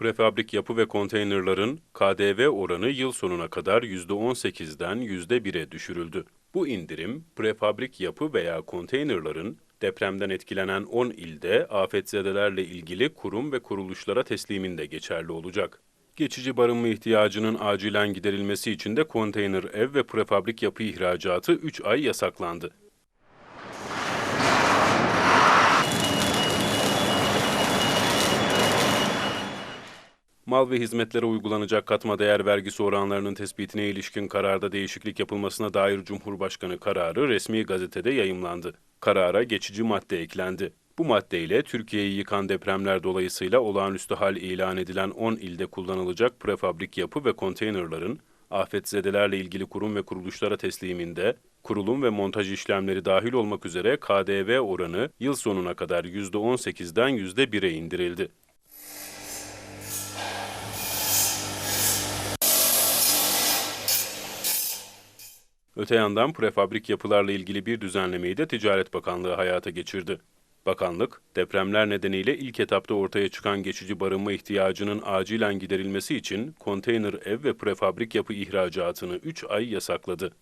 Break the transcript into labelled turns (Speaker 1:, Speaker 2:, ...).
Speaker 1: Prefabrik yapı ve konteynerların KDV oranı yıl sonuna kadar %18'den %1'e düşürüldü. Bu indirim, prefabrik yapı veya konteynerların depremden etkilenen 10 ilde afetzedelerle ilgili kurum ve kuruluşlara tesliminde geçerli olacak. Geçici barınma ihtiyacının acilen giderilmesi için de konteyner ev ve prefabrik yapı ihracatı 3 ay yasaklandı. Mal ve hizmetlere uygulanacak katma değer vergisi oranlarının tespitine ilişkin kararda değişiklik yapılmasına dair Cumhurbaşkanı kararı resmi gazetede yayımlandı. Karara geçici madde eklendi. Bu maddeyle Türkiye'yi yıkan depremler dolayısıyla olağanüstü hal ilan edilen 10 ilde kullanılacak prefabrik yapı ve konteynerların afetzedelerle ilgili kurum ve kuruluşlara tesliminde kurulum ve montaj işlemleri dahil olmak üzere KDV oranı yıl sonuna kadar %18'den %1'e indirildi. Öte yandan prefabrik yapılarla ilgili bir düzenlemeyi de Ticaret Bakanlığı hayata geçirdi. Bakanlık, depremler nedeniyle ilk etapta ortaya çıkan geçici barınma ihtiyacının acilen giderilmesi için konteyner ev ve prefabrik yapı ihracatını 3 ay yasakladı.